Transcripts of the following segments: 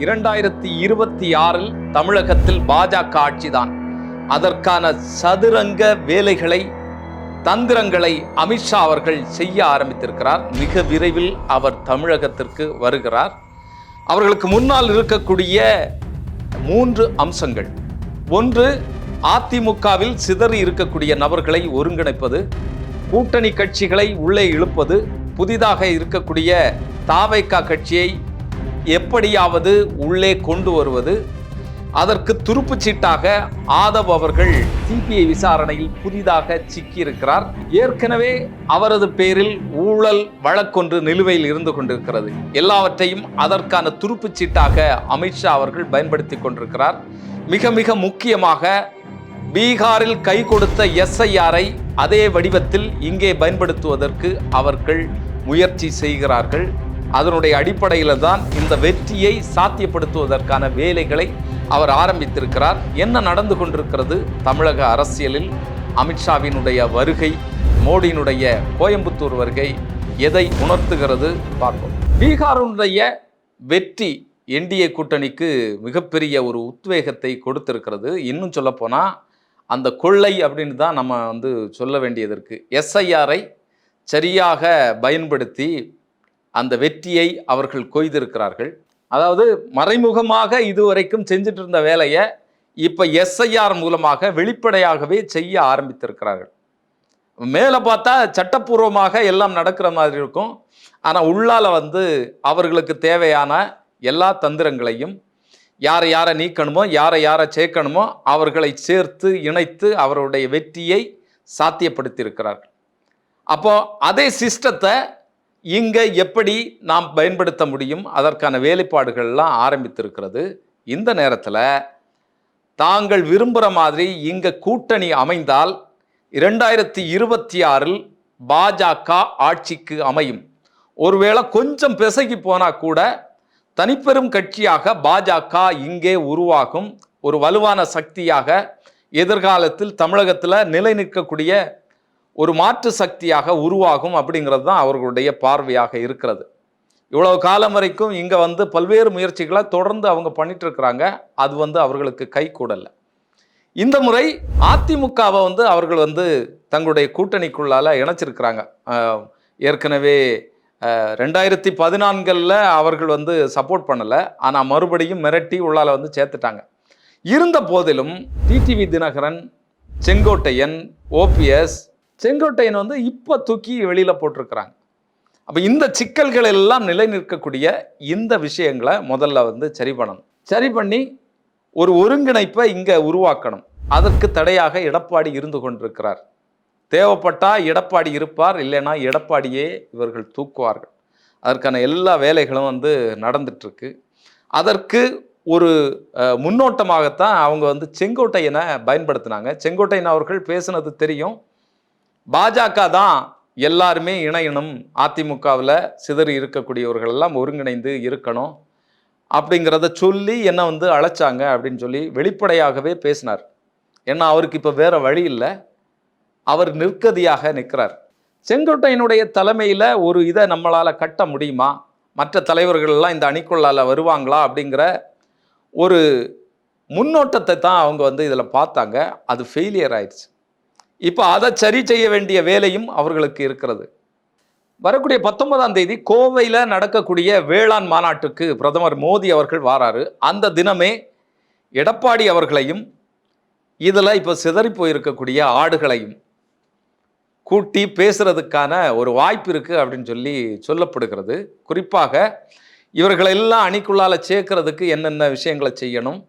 இரண்டாயிரத்தி இருபத்தி ஆறில் தமிழகத்தில் பாஜக ஆட்சிதான். அதற்கான சதுரங்க வேலைகளை தந்திரங்களை அமித்ஷா அவர்கள் செய்ய ஆரம்பித்திருக்கிறார். மிக விரைவில் அவர் தமிழகத்திற்கு வருகிறார். அவர்களுக்கு முன்னால் இருக்கக்கூடிய மூன்று அம்சங்கள். ஒன்று அதிமுகவில் சிதறி இருக்கக்கூடிய நபர்களை ஒருங்கிணைப்பது கூட்டணி கட்சிகளை உள்ளே இழுப்பது புதிதாக இருக்கக்கூடிய தாவைக்கா கட்சியை எப்படியாவது உள்ளே கொண்டு வருவது. அதற்கு துருப்புச் சீட்டாக ஆதவ் அவர்கள் சிபிஐ விசாரணையில் புதிதாக சிக்கியிருக்கிறார். ஏற்கனவே அவரது பேரில் ஊழல் வழக்கொன்று நிலுவையில் இருந்து கொண்டிருக்கிறது. எல்லாவற்றையும் அதற்கான துருப்புச் சீட்டாக அமித்ஷா அவர்கள் பயன்படுத்தி கொண்டிருக்கிறார். மிக மிக முக்கியமாக பீகாரில் கை கொடுத்த எஸ்ஐஆரை அதே வடிவத்தில் இங்கே பயன்படுத்துவதற்கு அவர்கள் முயற்சி செய்கிறார்கள். அதனுடைய அடிப்படையில் தான் இந்த வெற்றியை சாத்தியப்படுத்துவதற்கான வேலைகளை அவர் ஆரம்பித்திருக்கிறார். என்ன நடந்து கொண்டிருக்கிறது? தமிழக அரசியலில் அமித்ஷாவினுடைய வருகை மோடியினுடைய கோயம்புத்தூர் வருகை எதை உணர்த்துகிறது? பார்ப்போம். பீகாருடைய வெற்றி என்டிஏ கூட்டணிக்கு மிகப்பெரிய ஒரு உத்வேகத்தை கொடுத்திருக்கிறது. இன்னும் சொல்லப்போனால் அந்த கொள்ளை அப்படின்னு தான் நம்ம வந்து சொல்ல வேண்டியது இருக்குது எஸ்ஐஆரை சரியாக பயன்படுத்தி அந்த வெற்றியை அவர்கள் கொய்திருக்கிறார்கள். அதாவது மறைமுகமாக இதுவரைக்கும் செஞ்சுட்டு இருந்த வேலையை இப்போ எஸ்ஐஆர் மூலமாக வெளிப்படையாகவே செய்ய ஆரம்பித்திருக்கிறார்கள். மேலே பார்த்தா சட்டப்பூர்வமாக எல்லாம் நடக்கிற மாதிரி இருக்கும். ஆனால் உள்ளால வந்து அவர்களுக்கு தேவையான எல்லா தந்திரங்களையும் யாரை யாரை நீக்கணுமோ யாரை யாரை சேர்க்கணுமோ அவர்களை சேர்த்து இணைத்து அவருடைய வெற்றியை சாத்தியப்படுத்தியிருக்கிறார்கள். அப்போ அதே சிஸ்டத்தை இங்கே எப்படி நாம் பயன்படுத்த முடியும்? அதற்கான வேலைப்பாடுகள்லாம் ஆரம்பித்திருக்கிறது. இந்த நேரத்தில் தாங்கள் விரும்புகிற மாதிரி இங்கே கூட்டணி அமைந்தால் இரண்டாயிரத்தி இருபத்தி ஆறில் பாஜக ஆட்சிக்கு அமையும். ஒருவேளை கொஞ்சம் பிசகி போனால் கூட தனிப்பெரும் கட்சியாக பாஜக இங்கே உருவாகும். ஒரு வலுவான சக்தியாக எதிர்காலத்தில் தமிழகத்தில் நிலை நிற்கக்கூடிய ஒரு மாற்று சக்தியாக உருவாகும் அப்படிங்கிறது தான் அவர்களுடைய பார்வையாக இருக்கிறது. இவ்வளவு காலம் வரைக்கும் இங்கே வந்து பல்வேறு முயற்சிகளை தொடர்ந்து அவங்க பண்ணிட்டு இருக்கிறாங்க. அது வந்து அவர்களுக்கு கை கூடலை. இந்த முறை அதிமுகவை வந்து அவர்கள் வந்து தங்களுடைய கூட்டணிக்குள்ளால் இணைச்சிருக்கிறாங்க. ஏற்கனவே ரெண்டாயிரத்தி பதினான்கில் அவர்கள் வந்து சப்போர்ட் பண்ணலை. ஆனால் மறுபடியும் மிரட்டி உள்ளால வந்து சேர்த்துட்டாங்க. இருந்த போதிலும் டிடிவி தினகரன் செங்கோட்டையன் ஓபிஎஸ் செங்கோட்டையன் வந்து இப்போ தூக்கி வெளியில் போட்டிருக்கிறாங்க. அப்போ இந்த சிக்கல்கள் எல்லாம் நிலை நிற்கக்கூடிய இந்த விஷயங்களை முதல்ல வந்து சரி பண்ணணும். சரி பண்ணி ஒரு ஒருங்கிணைப்பை இங்கே உருவாக்கணும். அதற்கு தடையாக எடப்பாடி இருந்து கொண்டிருக்கிறார். தேவைப்பட்டால் எடப்பாடி இருப்பார் இல்லைன்னா எடப்பாடியே இவர்கள் தூக்குவார்கள். அதற்கான எல்லா வேலைகளும் வந்து நடந்துட்டுருக்கு. அதற்கு ஒரு முன்னோட்டமாகத்தான் அவங்க வந்து செங்கோட்டையனை பயன்படுத்தினாங்க. செங்கோட்டையன் அவர்கள் பேசுனது தெரியும். பாஜக தான் எல்லாருமே இணையணும். அதிமுகவில் சிதறி இருக்கக்கூடியவர்கள் எல்லாம் ஒருங்கிணைந்து இருக்கணும். அப்படிங்கிறத சொல்லி என்னை வந்து அழைச்சாங்க அப்படின்னு சொல்லி வெளிப்படையாகவே பேசினார். ஏன்னா அவருக்கு இப்போ வேற வழி இல்லை. அவர் நிற்கதியாக நிற்கிறார். செங்கோட்டையனுடைய தலைமையில் ஒரு இதை நம்மளால் கட்ட முடியுமா? மற்ற தலைவர்கள் எல்லாம் இந்த அணிக்குள்ளால் வருவாங்களா? அப்படிங்கிற ஒரு முன்னோட்டத்தை தான் அவங்க வந்து இதில் பார்த்தாங்க. அது ஃபெயிலியர் ஆயிடுச்சு. இப்போ அதை சரி செய்ய வேண்டிய வேலையும் அவர்களுக்கு இருக்கிறது. வரக்கூடிய பத்தொன்பதாம் தேதி கோவையில் நடக்கக்கூடிய வேளாண் மாநாட்டுக்கு பிரதமர் மோடி அவர்கள் வாராரு. அந்த தினமே எடப்பாடி அவர்களையும் இதில் இப்போ சிதறி போயிருக்கக்கூடிய ஆடுகளையும் கூட்டி பேசுறதுக்கான ஒரு வாய்ப்பு இருக்குது அப்படின்னு சொல்லி சொல்லப்படுகிறது. குறிப்பாக இவர்களெல்லாம் அணிக்குள்ளால் சேர்க்கறதுக்கு என்னென்ன விஷயங்களை செய்யணும்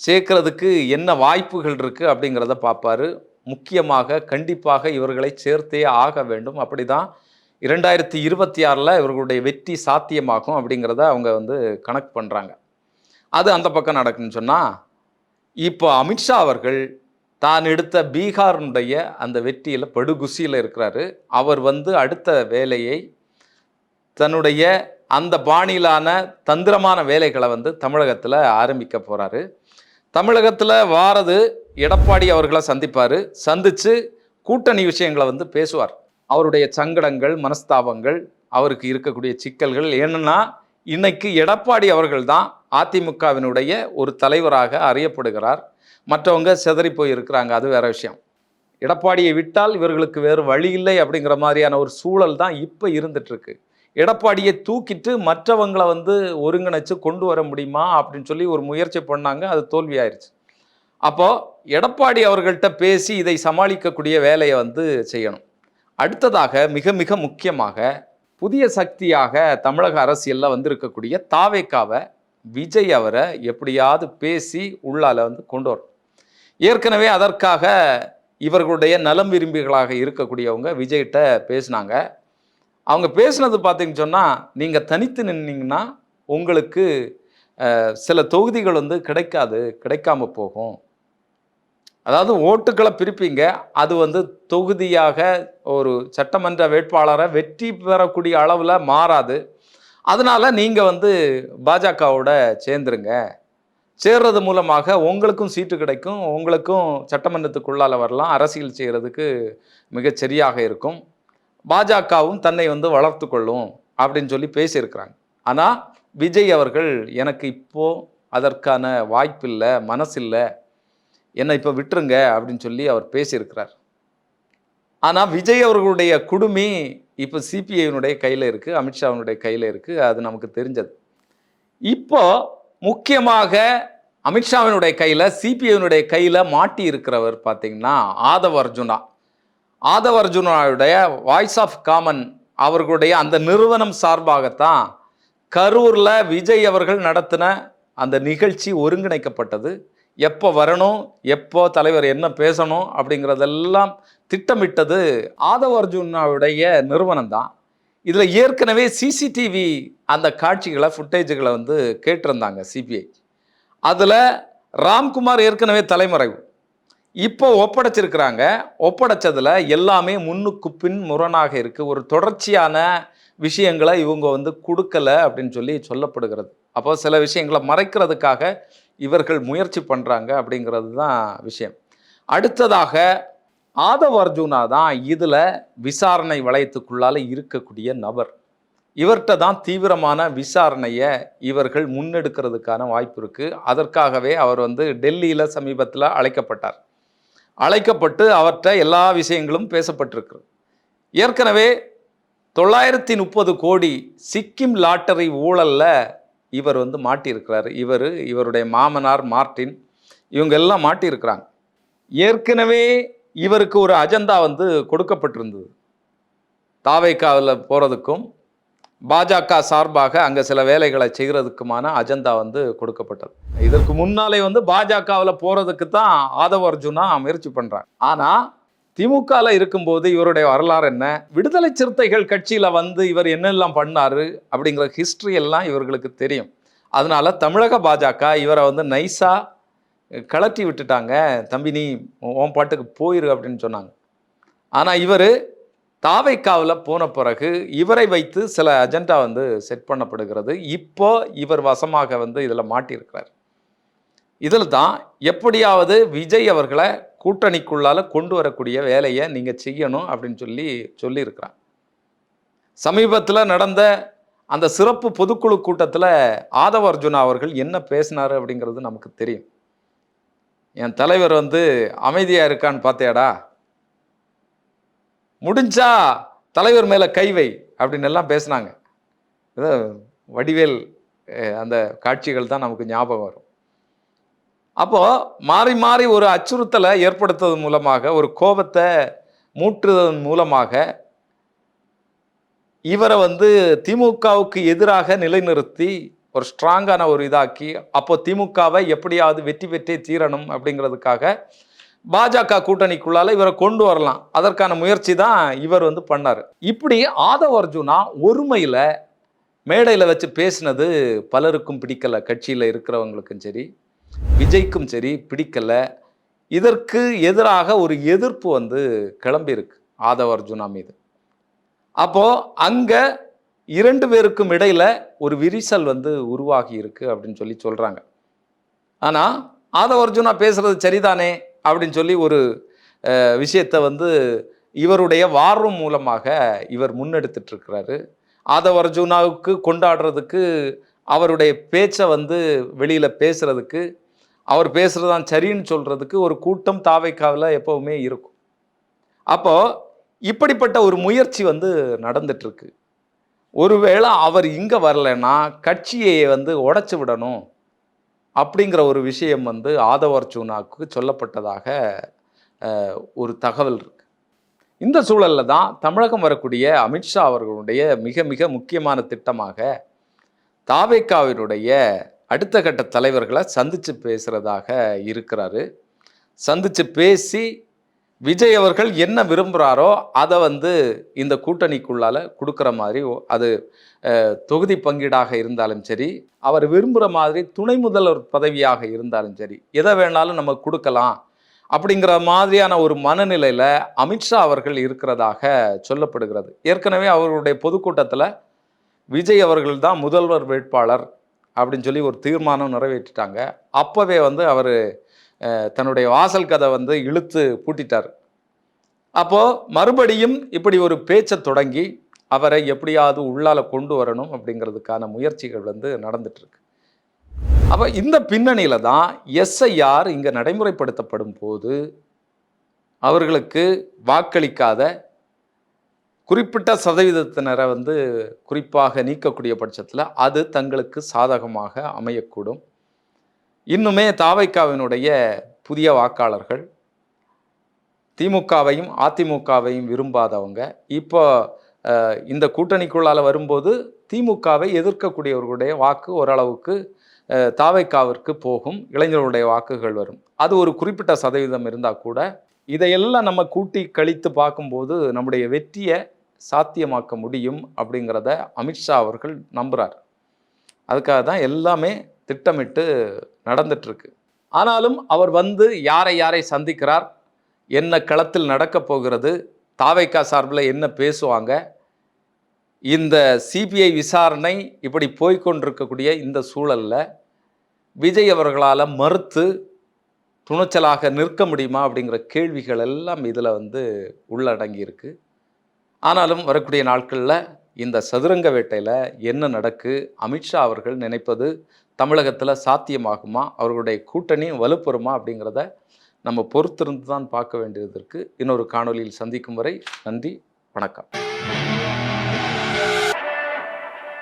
சேர்க்கறதுக்கு என்ன வாய்ப்புகள் இருக்குது அப்படிங்கிறத பார்ப்பாரு. முக்கியமாக கண்டிப்பாக இவர்களை சேர்த்தே ஆக வேண்டும். அப்படி தான் இரண்டாயிரத்தி இருபத்தி ஆறில் இவர்களுடைய வெற்றி சாத்தியமாகும் அப்படிங்கிறத அவங்க வந்து கணக்கு பண்ணுறாங்க அது அந்த பக்கம் நடக்குன்னு சொன்னால் இப்போ அமித்ஷா அவர்கள் தான் எடுத்த பீகாரினுடைய அந்த வெற்றியில் படுகுசியில் இருக்கிறாரு. அவர் வந்து அடுத்த வேலையை தன்னுடைய அந்த பாணியிலான தந்திரமான வேலைகளை வந்து தமிழகத்தில் ஆரம்பிக்க போகிறாரு தமிழகத்தில் வாரது எடப்பாடி அவர்களை சந்திப்பார். சந்தித்து கூட்டணி விஷயங்களை வந்து பேசுவார். அவருடைய சங்கடங்கள் மனஸ்தாபங்கள் அவருக்கு இருக்கக்கூடிய சிக்கல்கள் ஏன்னா இன்னைக்கு எடப்பாடி அவர்கள் தான் அதிமுகவினுடைய ஒரு தலைவராக அறியப்படுகிறார். மற்றவங்க சிதறி போயிருக்கிறாங்க அது வேற விஷயம். எடப்பாடியை விட்டால் இவர்களுக்கு வேறு வழி இல்லை அப்படிங்கிற மாதிரியான ஒரு சூழல் தான் இப்போ இருந்துட்டு இருக்கு. எடப்பாடியை தூக்கிட்டு மற்றவங்களை வந்து ஒருங்கிணைச்சு கொண்டு வர முடியுமா அப்படின்னு சொல்லி ஒரு முயற்சி பண்ணாங்க. அது தோல்வி ஆயிடுச்சு அப்போது எடப்பாடி அவர்கள்ட்ட பேசி இதை சமாளிக்கக்கூடிய வேலையை வந்து செய்யணும். அடுத்ததாக மிக மிக முக்கியமாக புதிய சக்தியாக தமிழக அரசியலில் வந்திருக்கக்கூடிய தாவேக்காவை விஜய் அவரை எப்படியாவது பேசி உள்ளால் வந்து கொண்டு வரும் ஏற்கனவே அதற்காக இவர்களுடைய நலம் விரும்பிகளாக இருக்கக்கூடியவங்க விஜய்கிட்ட பேசினாங்க. அவங்க பேசுனது பார்த்தீங்கன்னு சொன்னால் நீங்கள் தனித்து நின்னீங்கன்னா உங்களுக்கு சில தொகுதிகள் வந்து கிடைக்காது கிடைக்காம போகும். அதாவது ஓட்டுக்களை பிரிப்பீங்க அது வந்து தொகுதியாக ஒரு சட்டமன்ற வேட்பாளரை வெற்றி பெறக்கூடிய அளவில் மாறாது. அதனால் நீங்கள் வந்து பாஜகவோட சேர்ந்துருங்க. சேர்றது மூலமாக உங்களுக்கும் சீட்டு கிடைக்கும் உங்களுக்கும் சட்டமன்றத்துக்குள்ளால வரலாம் அரசியல் செய்கிறதுக்கு மிகச்சரியாக இருக்கும். பாஜகவும் தன்னை வந்து வளர்த்து கொள்ளும் அப்படின்னு சொல்லி பேசியிருக்கிறாங்க. ஆனால் விஜய் அவர்கள் எனக்கு இப்போது அதற்கான வாய்ப்பில்லை மனசில்லை என்னை இப்போ விட்டுருங்க அப்படின்னு சொல்லி அவர் பேசியிருக்கிறார். ஆனால் விஜய் அவர்களுடைய குடுமி இப்போ சிபிஐனுடைய கையில் இருக்குது அமித்ஷாவினுடைய கையில் இருக்குது அது நமக்கு தெரிஞ்சது. இப்போ முக்கியமாக அமித்ஷாவினுடைய கையில் சிபிஐனுடைய கையில் மாட்டி இருக்கிறவர் பார்த்தீங்கன்னா ஆதவ அர்ஜுனா. ஆதவ அர்ஜுனாவுடைய வாய்ஸ் ஆஃப் காமன் அவர்களுடைய அந்த நிறுவனம் சார்பாகத்தான் கரூரில் விஜய் அவர்கள் நடத்தின அந்த நிகழ்ச்சி ஒருங்கிணைக்கப்பட்டது. எப்போ வரணும் எப்போ தலைவர் என்ன பேசணும் அப்படிங்கிறதெல்லாம் திட்டமிட்டது ஆதவ அர்ஜுனாவுடைய நிறுவனம் தான் இதில் ஏற்கனவே சிசிடிவி அந்த காட்சிகளை ஃபுட்டேஜுகளை வந்து கேட்டிருந்தாங்க சிபிஐ அதில் ராம்குமார் ஏற்கனவே தலைமறைவு. இப்போ ஒப்படைச்சிருக்கிறாங்க. ஒப்படைச்சதில் எல்லாமே முன்னுக்கு பின் முரணாக இருக்குது ஒரு தொடர்ச்சியான விஷயங்களை இவங்க வந்து கொடுக்கல அப்படின்னு சொல்லி சொல்லப்படுகிறது. அப்போ சில விஷயங்களை மறைக்கிறதுக்காக இவர்கள் முயற்சி பண்ணுறாங்க அப்படிங்கிறது தான் விஷயம். அடுத்ததாக ஆதவ அர்ஜுனா தான் இதில் விசாரணை வளையத்துக்குள்ளால் இருக்கக்கூடிய நபர். இவர்கிட்ட தான் தீவிரமான விசாரணையை இவர்கள் முன்னெடுக்கிறதுக்கான வாய்ப்பு இருக்குது அதற்காகவே அவர் வந்து டெல்லியில் சமீபத்தில் அழைக்கப்பட்டார். அழைக்கப்பட்டு அவர்கிட்ட எல்லா விஷயங்களும் பேசப்பட்டிருக்கிறது. ஏற்கனவே தொள்ளாயிரத்தி முப்பது கோடி சிக்கிம் லாட்டரி ஊழலில் இவர் வந்து மாட்டியிருக்கிறார். இவர் இவருடைய மாமனார் மார்ட்டின் இவங்க எல்லாம் மாட்டியிருக்கிறாங்க. ஏற்கனவே இவருக்கு ஒரு அஜெண்டா வந்து கொடுக்கப்பட்டிருந்தது. தாவைக்காவில் போகிறதுக்கும் பாஜக சார்பாக அங்கே சில வேலைகளை செய்கிறதுக்குமான அஜெண்டா வந்து கொடுக்கப்பட்டது. இதற்கு முன்னாலே வந்து பாஜகவில் போகிறதுக்கு தான் ஆதவ அர்ஜுனா முயற்சி பண்ணுறாங்க ஆனால் திமுகவில் இருக்கும்போது இவருடைய வரலாறு என்ன? விடுதலை சிறுத்தைகள் கட்சியில் வந்து இவர் என்னெல்லாம் பண்ணார் அப்படிங்கிற ஹிஸ்ட்ரி எல்லாம் இவர்களுக்கு தெரியும். அதனால் தமிழக பாஜக இவரை வந்து நைஸாக கலட்டி விட்டுட்டாங்க. தம்பி நீ உன் பாட்டுக்கு போயிரு அப்படின்னு சொன்னாங்க. ஆனால் இவர் தாவைக்காவில் போன பிறகு இவரை வைத்து சில அஜெண்டா வந்து செட் பண்ணப்படுகிறது. இப்போ இவர் வசமாக வந்து இதில் மாட்டியிருக்கிறார். இதில் தான் எப்படியாவது விஜய் அவர்களை கூட்டணிக்குள்ளால் கொண்டு வரக்கூடிய வேலையை நீங்கள் செய்யணும் அப்படின்னு சொல்லி சொல்லியிருக்கிறார். சமீபத்தில் நடந்த அந்த சிறப்பு பொதுக்குழு கூட்டத்தில் ஆதவ அர்ஜுனா அவர்கள் என்ன பேசினாரு அப்படிங்கிறது நமக்கு தெரியும். என் தலைவர் வந்து அமைதியாக இருக்கான்னு பார்த்தேடா முடிஞ்சா தலைவர் மேலே கைவை அப்படின்னு எல்லாம் பேசினாங்க. வடிவேல் அந்த காட்சிகள் தான் நமக்கு ஞாபகம் வரும். அப்போது மாறி மாறி ஒரு அச்சுறுத்தலை ஏற்படுத்துவதன் மூலமாக ஒரு கோபத்தை மூட்டுவதன் மூலமாக இவரை வந்து திமுகவுக்கு எதிராக நிலைநிறுத்தி ஒரு ஸ்ட்ராங்கான ஒரு இதாக்கி அப்போ திமுகவை எப்படியாவது வெற்றி பெற்றே தீரணும் அப்படிங்கிறதுக்காக பாஜக கூட்டணிக்குள்ளால இவரை கொண்டு வரலாம். அதற்கான முயற்சி தான் இவர் வந்து பண்ணார். இப்படி ஆதவ அர்ஜுனா ஒருமையில் மேடையில் வச்சு பேசினது பலருக்கும் பிடிக்கலை. கட்சியில் இருக்கிறவங்களுக்கும் சரி விஜய்க்கும் சரி பிடிக்கலை. இதற்கு எதிராக ஒரு எதிர்ப்பு வந்து கிளம்பியிருக்கு ஆதவ அர்ஜுனா மீது. அப்போது அங்கே இரண்டு பேருக்கும் இடையில ஒரு விரிசல் வந்து உருவாகி இருக்கு அப்படின்னு சொல்லி சொல்கிறாங்க ஆனால் ஆதவ அர்ஜுனா பேசுகிறது சரிதானே? அப்படின்னு சொல்லி ஒரு விஷயத்தை வந்து இவருடைய வாரம் மூலமாக இவர் முன்னெடுத்துட்டு இருக்கிறாரு ஆதவ அர்ஜுனாவுக்கு கொண்டாடுறதுக்கு அவருடைய பேச்சை வந்து வெளியில் பேசுறதுக்கு அவர் பேசுகிறதான் தான் சரின்னு சொல்கிறதுக்கு ஒரு கூட்டம் தாவைக்காவில் எப்போவுமே இருக்கும். அப்போ இப்படிப்பட்ட ஒரு முயற்சி வந்து நடந்துட்டுருக்கு ஒருவேளை அவர் இங்கே வரலைன்னா கட்சியை வந்து உடச்சி விடணும். அப்படிங்கிற ஒரு விஷயம் வந்து ஆதவ சொல்லப்பட்டதாக ஒரு தகவல் இருக்கு. இந்த சூழல்ல தான் தமிழகம் வரக்கூடிய அமித்ஷா அவர்களுடைய மிக மிக முக்கியமான திட்டமாக தாவேக்காவினுடைய அடுத்த கட்ட தலைவர்களை சந்தித்து பேசுகிறதாக இருக்கிறாரு. சந்தித்து பேசி விஜய் அவர்கள் என்ன விரும்புகிறாரோ அதை வந்து இந்த கூட்டணிக்குள்ளால கொடுக்குற மாதிரி அது தொகுதி பங்கீடாக இருந்தாலும் சரி அவர் விரும்புகிற மாதிரி துணை முதல்வர் பதவியாக இருந்தாலும் சரி எதை வேணாலும் நம்ம கொடுக்கலாம் அப்படிங்கிற மாதிரியான ஒரு மனநிலையில் அமித்ஷா அவர்கள் இருக்கிறதாக சொல்லப்படுகிறது. ஏற்கனவே அவர்களுடைய பொதுக்கூட்டத்தில் விஜய் அவர்கள் தான் முதல்வர் வேட்பாளர் அப்படின்னு சொல்லி ஒரு தீர்மானம் நிறைவேற்றிட்டாங்க. அப்போவே வந்து அவர் தன்னுடைய வாசல் கதை வந்து இழுத்து பூட்டிட்டார். அப்போது மறுபடியும் இப்படி ஒரு பேச்சை தொடங்கி அவரை எப்படியாவது உள்ளால கொண்டு வரணும் அப்படிங்கிறதுக்கான முயற்சிகள் வந்து நடந்துட்டுருக்கு. அப்போ இந்த பின்னணியில் தான் எஸ்ஐஆர் இங்கே நடைமுறைப்படுத்தப்படும் போது அவர்களுக்கு வாக்களிக்காத குறிப்பிட்ட சதவீதத்தினரை வந்து குறிப்பாக நீக்கக்கூடிய பட்சத்தில் அது தங்களுக்கு சாதகமாக அமையக்கூடும். இன்னுமே தாவைக்காவினுடைய புதிய வாக்காளர்கள் திமுகவையும் அதிமுகவையும் விரும்பாதவங்க. இப்போ இந்த கூட்டணிக்குள்ளால வரும்போது திமுகவை எதிர்க்கக்கூடியவர்களுடைய வாக்கு ஓரளவுக்கு தாவைக்காவிற்கு போகும் இளைஞர்களுடைய வாக்குகள் வரும். அது ஒரு குறிப்பிட்ட சதவீதம் இருந்தால் கூட இதையெல்லாம் நம்ம கூட்டி கழித்து பார்க்கும்போது நம்முடைய வெற்றியை சாத்தியமாக்க முடியும் அப்படிங்கிறத அமித்ஷா அவர்கள் நம்புகிறார் அதுக்காக தான் எல்லாமே திட்டமிட்டு நடந்துட்டுருக்கு. ஆனாலும் அவர் வந்து யாரை யாரை சந்திக்கிறார் என்ன களத்தில் நடக்கப் போகிறது தாவைக்கா சார்பில் என்ன பேசுவாங்க இந்த சிபிஐ விசாரணை இப்படி போய்க்கொண்டிருக்கக்கூடிய இந்த சூழலில் விஜய் அவர்களால் மறுத்து துணிச்சலாக நிற்க முடியுமா அப்படிங்கிற கேள்விகள் எல்லாம் இதில் வந்து உள்ளடங்கியிருக்கு. ஆனாலும் வரக்கூடிய நாட்களில் இந்த சதுரங்க வேட்டையில் என்ன நடக்கு அமித்ஷா அவர்கள் நினைப்பது தமிழகத்தில் சாத்தியமாகுமா? அவர்களுடைய கூட்டணி வலுப்பெறுமா? அப்படிங்கிறத நம்ம பொறுத்திருந்து தான் பார்க்க வேண்டியது இருக்குது இன்னொரு காணொலியில் சந்திக்கும் வரை நன்றி வணக்கம்.